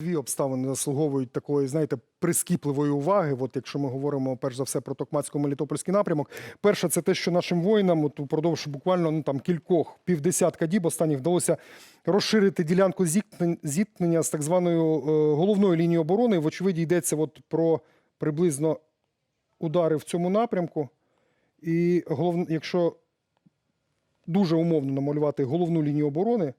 Дві обставини заслуговують такої, знаєте, прискіпливої уваги. От якщо ми говоримо перш за все про Токмацько-Мелітопольський напрямок. Перше, це те, що нашим воїнам от упродовж буквально ну там кількох півдесятка діб останніх вдалося розширити ділянку зіткнення з так званою е, головною лінією оборони. Вочевидь, йдеться от про приблизно удари в цьому напрямку. І головне, якщо дуже умовно намалювати головну лінію оборони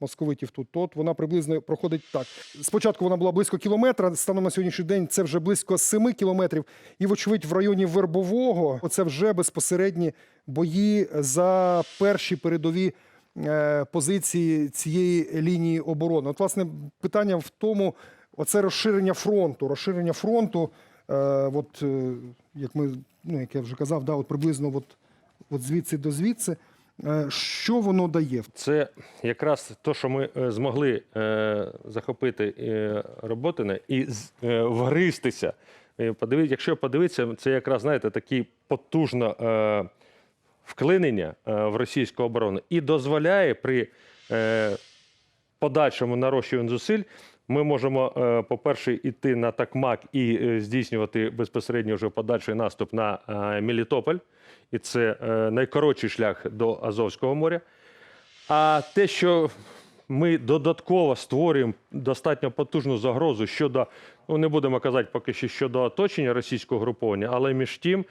московитів тут, то от вона приблизно проходить так. Спочатку вона була близько кілометра, станом на сьогоднішній день це вже близько 7 кілометрів. І, вочевидь, в районі Вербового це вже безпосередні бої за перші передові е, позиції цієї лінії оборони. От, власне, питання в тому, оце розширення фронту. Розширення фронту, е, от, е, як ми, ну, як я вже казав, да, от приблизно от, от звідси до звідси. Е, Що воно дає? Це якраз те, що ми е, змогли е, захопити Роботине і вгристися. Е, подиві- якщо подивитися, це якраз знаєте такі потужне вклинення в російську оборону і дозволяє при подальшому нарощуванні зусиль. Ми можемо, е, по-перше, йти на Такмак і е, здійснювати безпосередньо вже подальший наступ на е, Мелітополь. І це найкоротший шлях до Азовського моря. А те, що ми додатково створюємо достатньо потужну загрозу щодо, ну не будемо казати поки що щодо оточення російського груповання, але між тим,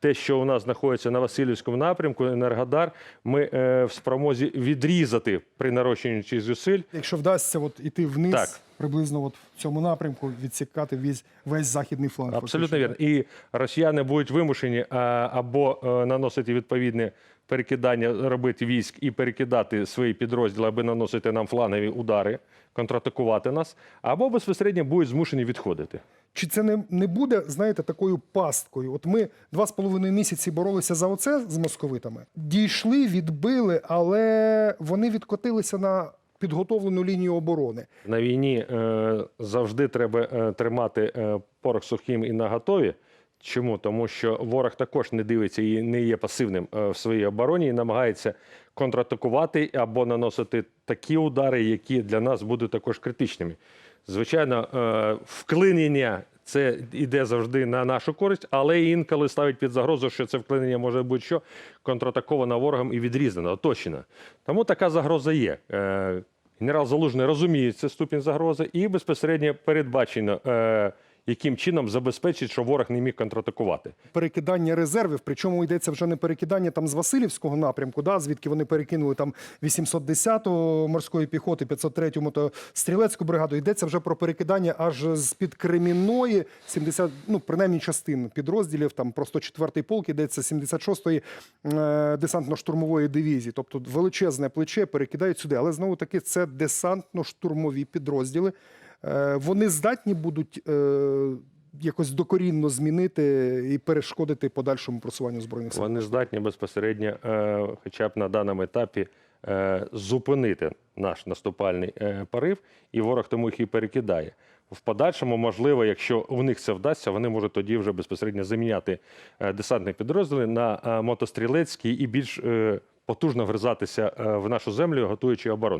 те, що у нас знаходиться на Васильівському напрямку, Енергодар, ми е, в спромозі відрізати при нарощенні цих зусиль. Якщо вдасться от іти вниз, Так. приблизно от в цьому напрямку, відсікати весь, весь західний фланг. Абсолютно вірно. І росіяни будуть вимушені а, або е, наносити відповідне перекидання, робити військ і перекидати свої підрозділи, аби наносити нам флангові удари, контратакувати нас, або безпосередньо будуть змушені відходити. Чи це не, не буде, знаєте, такою пасткою? От ми два з половиною місяці боролися за оце з московитами, дійшли, відбили, але вони відкотилися на підготовлену лінію оборони. На війні е, завжди треба е, тримати е, порох сухим і наготові. Чому? Тому що ворог також не дивиться і не є пасивним е, в своїй обороні і намагається контратакувати або наносити такі удари, які для нас будуть також критичними. Звичайно, е, вклинення це йде завжди на нашу користь, але інколи ставить під загрозу, що це вклинення може бути що контратаковано ворогом і відрізано, оточено. Тому така загроза є. Е, Генерал Залужний розуміє цей ступінь загрози і безпосередньо передбачено, яким чином забезпечить, що ворог не міг контратакувати. Перекидання резервів, причому йдеться вже не перекидання там з Васильівського напрямку, да, звідки вони перекинули там 810-го морської піхоти, 503-ю мотострілецьку бригаду. Йдеться вже про перекидання аж з під Кремінної, 70, ну принаймні частин підрозділів, там про 104-й полк йдеться 76-ї е, десантно-штурмової дивізії. Тобто величезне плече перекидають сюди. Але знову таки це десантно-штурмові підрозділи. Е, Вони здатні будуть е, якось докорінно змінити і перешкодити подальшому просуванню збройних сил. Вони здатні безпосередньо, е, хоча б на даному етапі, зупинити наш наступальний порив, і ворог тому їх і перекидає. В подальшому, можливо, якщо в них це вдасться, вони можуть тоді вже безпосередньо заміняти десантні підрозділи на мотострілецькі і більш потужно вгризатися е, в нашу землю, готуючи оборону.